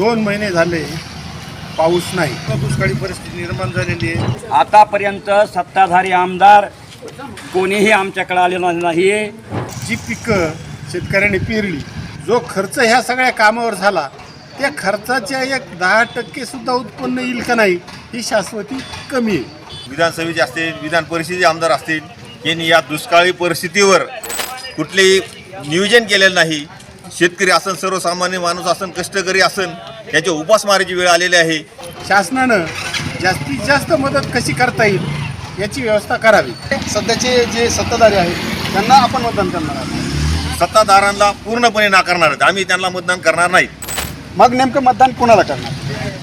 दोन महिने झाले पाऊस नाही. दुष्काळी परिस्थिती निर्माण झालेली आहे. आतापर्यंत सत्ताधारी आमदार कोणीही आमच्याकडे आलेला नाही जी पिकं शेतकऱ्यांनी पेरली जो खर्च ह्या सगळ्या कामावर झाला त्या खर्चाच्या एक दहा टक्के सुद्धा उत्पन्न येईल का नाही ही शाश्वती कमी आहे. विधानसभेचे असतील विधान परिषदेचे आमदार असतील यांनी या दुष्काळी परिस्थितीवर कुठलेही नियोजन केलेलं नाही. शेतकरी असन सर्वसामान्य माणूस असन कष्टकरी असन यांच्या उपासमारीची वेळ आलेली आहे. शासनानं जास्तीत जास्त मदत कशी करता येईल याची व्यवस्था करावी. सध्याचे जे सत्ताधारी आहेत त्यांना आपण मतदान करणार आहोत. सत्ताधारांना पूर्णपणे नाकारणार आहेत. आम्ही त्यांना मतदान करणार नाहीत मग नेमकं मतदान कोणाला करणार?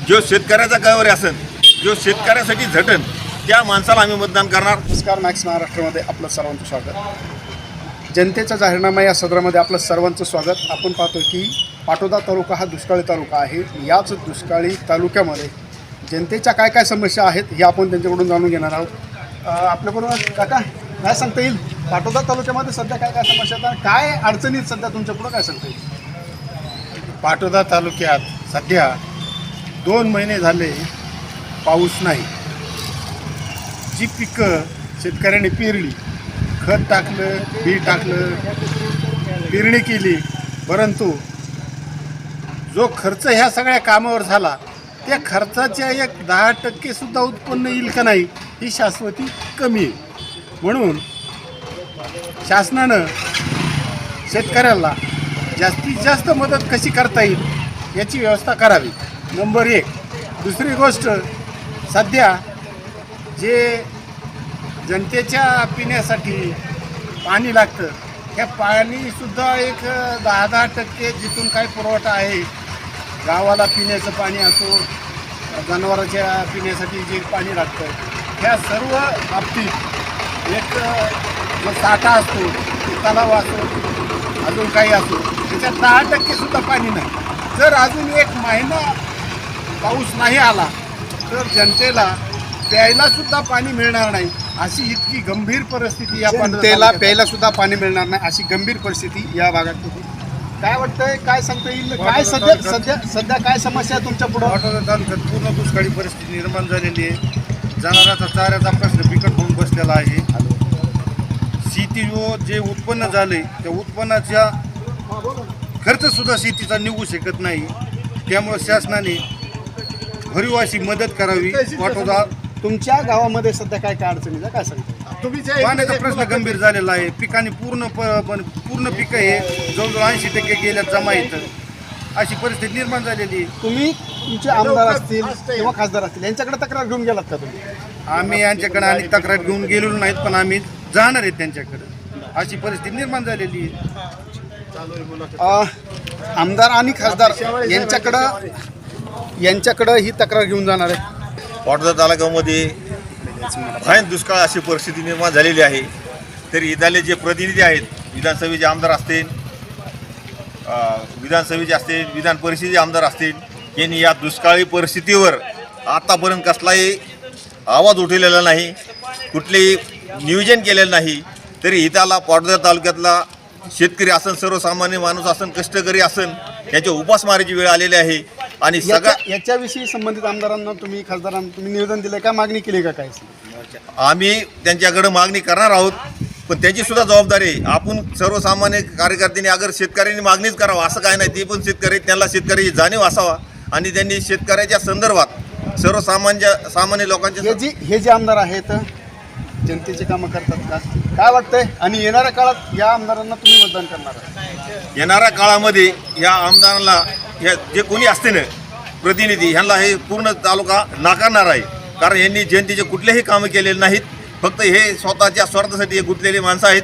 जो शेतकऱ्याचा कळवरी असन जो शेतकऱ्यासाठी झटन त्या माणसाला आम्ही मतदान करणार. नमस्कार मॅक्स महाराष्ट्रामध्ये आपलं सर्वांचं स्वागत. जनतेचा जाहीरनामा या सदरामध्ये आपलं सर्वांचं स्वागत. आपण पाहतो की पाटोदा तालुका हा दुष्काळी तालुका आहे. याच दुष्काळी तालुक्यामध्ये जनतेच्या काय काय समस्या आहेत हे आपण त्यांच्याकडून जाणून घेणार आहोत. आपल्याबरोबर आपल्याकडून काका काय सांगता येईल? पाटोदा तालुक्यामध्ये सध्या काय काय समस्या आहेत काय अडचणीत सध्या तुमच्याकडून काय सांगता येईल? पाटोदा तालुक्यात सध्या दोन महिने झाले पाऊस नाही. जी पिकं शेतकऱ्यांनी पेरली खत टाकलं बी टाकलं पेरणी केली परंतु जो खर्च ह्या सगळ्या कामावर झाला त्या खर्चाच्या एक दहा टक्केसुद्धा उत्पन्न येईल का नाही ही शाश्वती कमी आहे. म्हणून शासनानं शेतकऱ्याला जास्तीत जास्त मदत कशी करता येईल याची व्यवस्था करावी. नंबर एक. दुसरी गोष्ट सध्या जे जनतेच्या पिण्यासाठी पाणी लागतं त्या पाणीसुद्धा एक दहा दहा टक्के जिथून काय पुरवठा आहे गावाला पिण्याचं पाणी असो जनावरांच्या पिण्यासाठी जे पाणी लागतं ह्या सर्व बाबतीत एक जो साठा असतो तलाव असो अजून काही असो त्याच्यात दहा टक्के सुद्धा पाणी नाही. जर अजून एक महिना पाऊस नाही आला तर जनतेला प्यायला सुद्धा पाणी मिळणार नाही. अशी इतकी गंभीर परिस्थिती या जनतेला तालुक्यात प्यायला सुद्धा पाणी मिळणार नाही अशी गंभीर परिस्थिती या भागात होती. काय वाटतंय? काय सांगता येईल? काय सध्या सध्या सध्या काय समस्या आहे तुमच्या पुढं? पाटोदा तालुक्यात पूर्ण दुष्काळी परिस्थिती निर्माण झालेली आहे. जनावरांचा चाऱ्याचा प्रश्न बिकट होऊन बसलेला आहे. शेती व जे उत्पन्न झाले त्या उत्पन्नाच्या खर्च सुद्धा शेतीचा निघू शकत नाही. त्यामुळे शासनाने भरीव अशी मदत करावी. पाटोदा तुमच्या गावामध्ये सध्या काय काय अडचणी? काय सांगता पाण्याचा प्रश्न गंभीर झालेला आहे. पिकांनी पूर्ण प- पण पूर्ण पिकं हे जवळजवळ ऐंशी टक्के गेल्यात जमा येतं अशी परिस्थिती निर्माण झालेली आहे. तुम्ही तुमचे आमदार असतील किंवा खासदार असतील यांच्याकडे तक्रार घेऊन गेलात का तुम्ही? आम्ही यांच्याकडे आणि तक्रार घेऊन गेलेलो नाहीत पण आम्ही जाणार आहेत त्यांच्याकडे. अशी परिस्थिती निर्माण झालेली आहे. आमदार आणि खासदार यांच्याकडं यांच्याकडं ही तक्रार घेऊन जाणार आहे पाटोदा तालुक्यामध्ये भयान दुष्काळ अशी परिस्थिती निर्माण झालेली आहे. तरी इथले जे प्रतिनिधी आहेत विधानसभेचे आमदार असतील विधानसभेचे असतील विधान परिषदेचे आमदार असतील यांनी या दुष्काळी परिस्थितीवर आतापर्यंत कसलाही आवाज उठवलेला नाही कुठलेही नियोजन केलेलं नाही. तरी हिताला पाटोदा तालुक्यातला शेतकरी असन सर्वसामान्य माणूस असन कष्टकरी असन याच्या उपासमारीची वेळ आलेली आहे. आणि सगळ्या याच्या- याच्याविषयी संबंधित आमदारांना तुम्ही खासदारांना तुम्ही निवेदन दिलं का? मागणी केली का काय आम्ही त्यांच्याकडे मागणी करणार आहोत पण त्यांची सुद्धा जबाबदारी आहे. आपण सर्वसामान्य कार्यकर्त्यांनी अगर शेतकऱ्यांनी मागणीच करावं असं काय नाही. ते पण शेतकरी त्यांना शेतकऱ्याची जाणीव असावा. आणि त्यांनी शेतकऱ्याच्या संदर्भात सर्वसामान्य सामान्य हे लोकांच्या जी हे जे आमदार आहेत जनतेचे कामं करतात का? काय वाटतंय? आणि येणाऱ्या काळात या आमदारांना तुम्ही मतदान करणार आहात? येणाऱ्या काळामध्ये या आमदारांना या जे कोणी असते ना प्रतिनिधी ह्यांना हे पूर्ण तालुका नाकारणार आहे. कारण यांनी जनतेचे कुठलेही कामं केलेले नाहीत. फक्त हे स्वतःच्या स्वार्थासाठी हे गुंतलेली माणसं आहेत.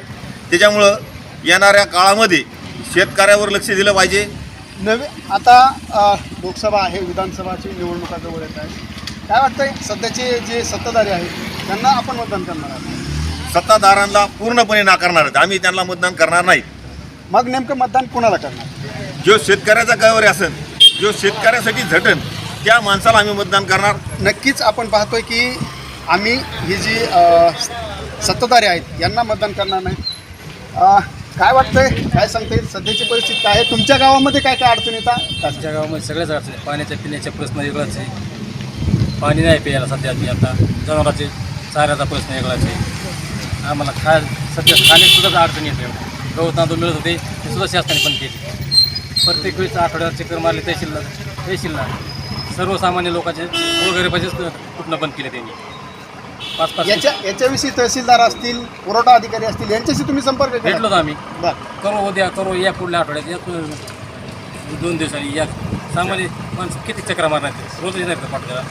त्याच्यामुळं येणाऱ्या काळामध्ये शेतकऱ्यावर लक्ष दिलं पाहिजे. नवे आता लोकसभा आहे विधानसभाची निवडणुका जवळ येत आहे. काय वाटतंय? सध्याचे जे सत्ताधारी आहेत त्यांना आपण मतदान करणार आहात. सत्ताधारांना पूर्णपणे नाकारणार आहेत. आम्ही त्यांना मतदान करणार नाहीत मग नेमकं मतदान कोणाला करणार? जो शेतकऱ्याचा कळवरी असन जो शेतकऱ्यासाठी झटन त्या माणसाला आम्ही मतदान करणार. नक्कीच आपण पाहतोय की आम्ही ही जी सत्ताधारी आहेत यांना मतदान करणार नाही. काय वाटतंय? काय सांगता येईल? सध्याची परिस्थिती काय आहे? तुमच्या गावामध्ये काय काय अडचण येतात आमच्या गावामध्ये सगळ्याच अडचणी पाण्याच्या पिण्याच्या प्रश्न वेगळाच आहे. पाणी नाही प्यायला सध्या मी आता. जनावरांचे चाऱ्याचा प्रश्न वेगळाच आहे. आम्हाला खा सध्या खाण्यात सुद्धा अडचणी येते गवत तांदूळ मिळत होते ते सुद्धा शासनाने बंद केले. प्रत्येक वेळेस आठवड्यात चक्कर मारले तहसीलला तहसीलला सर्वसामान्य लोकांचे गोरगरिबाचेच कुठनं बंद केले त्यांनी. पाच पाच याच्या याच्याविषयी तहसीलदार असतील पुरवठा अधिकारी असतील यांच्याशी तुम्ही संपर्क भेटलो होतो आम्ही. बर. करू उद्या करू या पुढल्या आठवड्यात या दोन दिवसांनी या सामान्य माणसं किती चक्रा मारणार ते? रोज येणार का पाठवला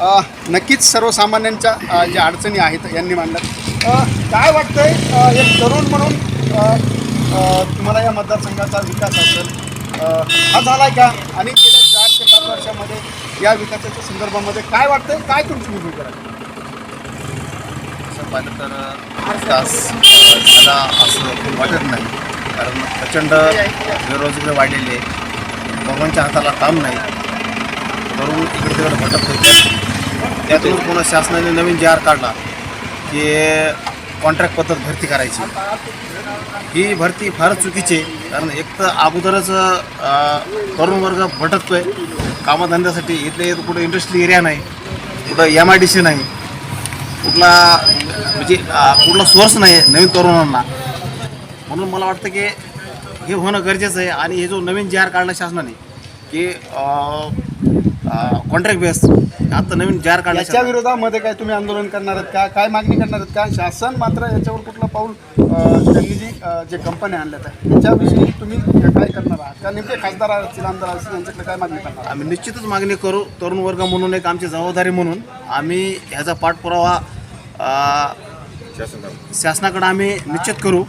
अ, नक्कीच सर्वसामान्यांच्या अ, ज्या अडचणी आहेत यांनी मांडल्या अ, काय वाटतंय अ, एक तरुण म्हणून अ, तुम्हाला या मतदारसंघाचा विकास असेल. हा झाला का? आणि गेल्या चार ते पाच वर्षामध्ये या विकासाच्या संदर्भामध्ये काय वाटतंय? काय तुमची भूमिका आहे असं पाहिलं तर विकास झाला असं वाटत नाही. कारण प्रचंड बेरोजगारी वाढलेली आहे. भगवानच्या हाताला काम नाही. तरुण इकडे तिकडे भटकत होते. त्यातून पुन्हा शासनाने नवीन जी आर काढला की कॉन्ट्रॅक्ट पद्धत भरती करायची. ही भरती फारच चुकीची आहे. कारण एक तर अगोदरच तरुण वर्ग भटकतोय. कामधंद्यासाठी इथले इथं कुठं इंडस्ट्री एरिया नाही. कुठं एम आय डी सी नाही. कुठला म्हणजे कुठला सोर्स नाही आहे नवीन तरुणांना. म्हणून मला वाटतं की हे होणं गरजेचं आहे. आणि हे जो नवीन जी आर काढला शासनाने की कॉन्ट्रॅक्ट बेस आता नवीन जी आर काढला याच्या विरोधामध्ये काय तुम्ही आंदोलन करणार आहेत का? काय मागणी करणार आहेत का? शासन मात्र याच्यावर कुठलं पाऊल त्यांनी जी जे कंपन्या आणल्यात आहे त्याच्याविषयी तुम्ही काय करणार आहात? का नेमके खासदार असतील आमदार असतील यांच्याकडे काय मागणी करणार आहात? आम्ही निश्चितच मागणी करू. तरुण वर्ग म्हणून एक आमची जबाबदारी म्हणून आम्ही ह्याचा पाठपुरावा शासनाकडे आम्ही निश्चित करू.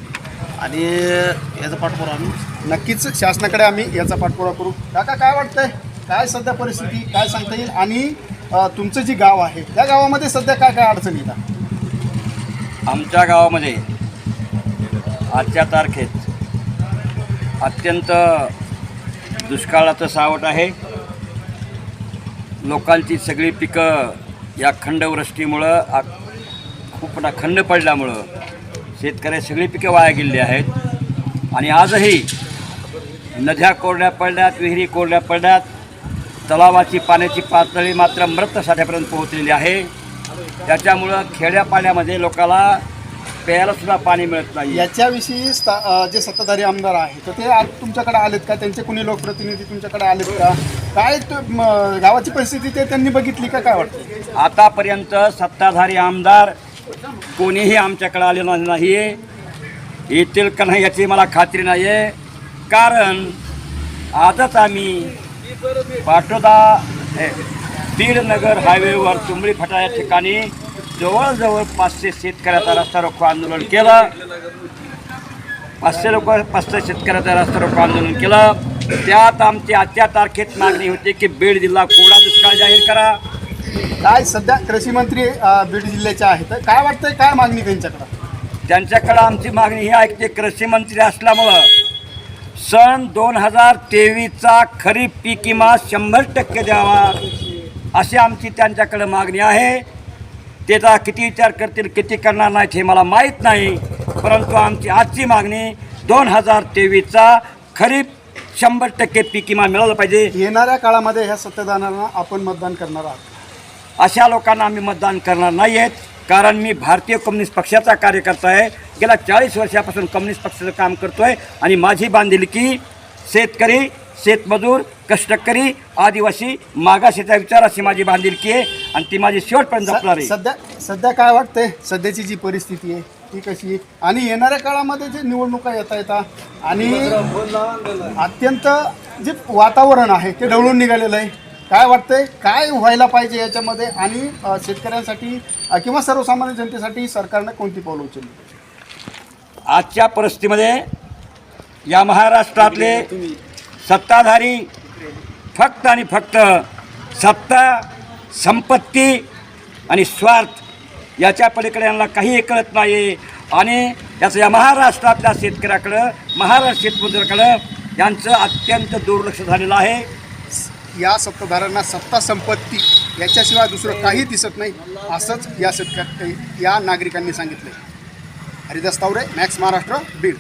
आणि याचा पाठपुरावा आम्ही नक्कीच शासनाकडे आम्ही याचा पाठपुरावा करू. काका काय वाटतंय? काय सध्या परिस्थिती? काय सांगता येईल? आणि तुमचं जे गाव आहे त्या गावामध्ये सध्या काय काय अडचणी येतात आमच्या गावामध्ये आजच्या तारखेत अत्यंत दुष्काळाचं सावट आहे. लोकांची सगळी पिकं या खंडवृष्टीमुळं आ- खूप खंड पडल्यामुळं शेतकऱ्या सगळी पिकं वाया गेलेली आहेत. आणि आजही नद्या कोरड्या पडल्यात विहिरी कोरड्या पडल्यात. तलावाची पाण्याची पातळी मात्र मृत साठ्यापर्यंत पोहोचलेली आहे. त्याच्यामुळं खेड्या पाण्यामध्ये लोकांना प्यायला सुद्धा पाणी मिळत नाही. याच्याविषयी स्था- जे सत्ताधारी आमदार आहेत तर ते आज तुमच्याकडे आलेत का? त्यांचे कुणी लोकप्रतिनिधी तुमच्याकडे आलेत का? काय गावाची परिस्थिती ते त्यांनी बघितली का? काय वाटतं? आतापर्यंत सत्ताधारी आमदार कोणीही आमच्याकडे आलेला नाही येतील का नाही याची मला खात्री नाही आहे कारण आजच आम्ही पाटोदा बीडनगर हायवेवर तुंबडी फटा या ठिकाणी जवळजवळ पाचशे शेतकऱ्याचा रस्ता रोको आंदोलन केलं. पाचशे लोक पाचशे शेतकऱ्याचा रस्ता रोको आंदोलन केलं. त्यात आमची आजच्या तारखेत मागणी होती की बीड जिल्हा कोरडा दुष्काळ जाहीर करा. काय सध्या कृषी मंत्री बीड जिल्ह्याचे आहेत. काय वाटतंय काय मागणी त्यांच्याकडं? त्यांच्याकडं आमची मागणी ही आहे की ते कृषी मंत्री असल्यामुळं सन दोन हजार तेवीसचा खरीप पीक विमा शंभर टक्के द्यावा अशी आमची त्यांच्याकडं मागणी आहे. त्याचा किती विचार करतील किती करणार नाहीत हे मला माहीत नाही. परंतु आमची आजची मागणी दोन हजार तेवीसचा खरीप शंभर टक्के पीक विमा मिळाला पाहिजे. येणाऱ्या काळामध्ये ह्या सत्ताधाऱ्यांना आपण मतदान करणार आहात. अशा लोकांना आम्ही मतदान करणार नाही आहेत. कारण मी भारतीय कम्युनिस्ट पक्षाचा कार्यकर्ता आहे. गेल्या चाळीस वर्षापासून कम्युनिस्ट पक्षाचं काम करतो आहे आणि माझी बांधिलकी शेतकरी शेतमजूर कष्टकरी आदिवासी मागाशीचा विचाराशी माझी बांधिलकी आहे आणि ती माझी शेवटपर्यंत जपणार आहे. सध्या सध्या काय वाटतंय? सध्याची जी परिस्थिती आहे ती कशी आहे? आणि येणाऱ्या काळामध्ये जे निवडणुका येता येतात आणि अत्यंत जे वातावरण आहे ते ढवळून निघालेलं आहे. काय वाटतंय? काय व्हायला पाहिजे याच्यामध्ये? आणि अ, शेतकऱ्यांसाठी अ, किंवा सर्वसामान्य जनतेसाठी सरकारनं कोणती पावलं उचलली? आजच्या परिस्थितीमध्ये या महाराष्ट्रातले सत्ताधारी फक्त आणि फक्त सत्ता संपत्ती आणि स्वार्थ याच्या पलीकडे यांना काहीही कळत नाही आणि याचं या महाराष्ट्रातल्या शेतकऱ्याकडं महाराष्ट्र शेतमजुराकडं यांचं अत्यंत दुर्लक्ष झालेलं आहे. या सत्ताधाऱ्यांना सत्ता संपत्ती याच्याशिवाय दुसरं काही दिसत नाही असंच या शेतकऱ्या या नागरिकांनी सांगितलं हरिदास तावरे मॅक्स महाराष्ट्र बीड.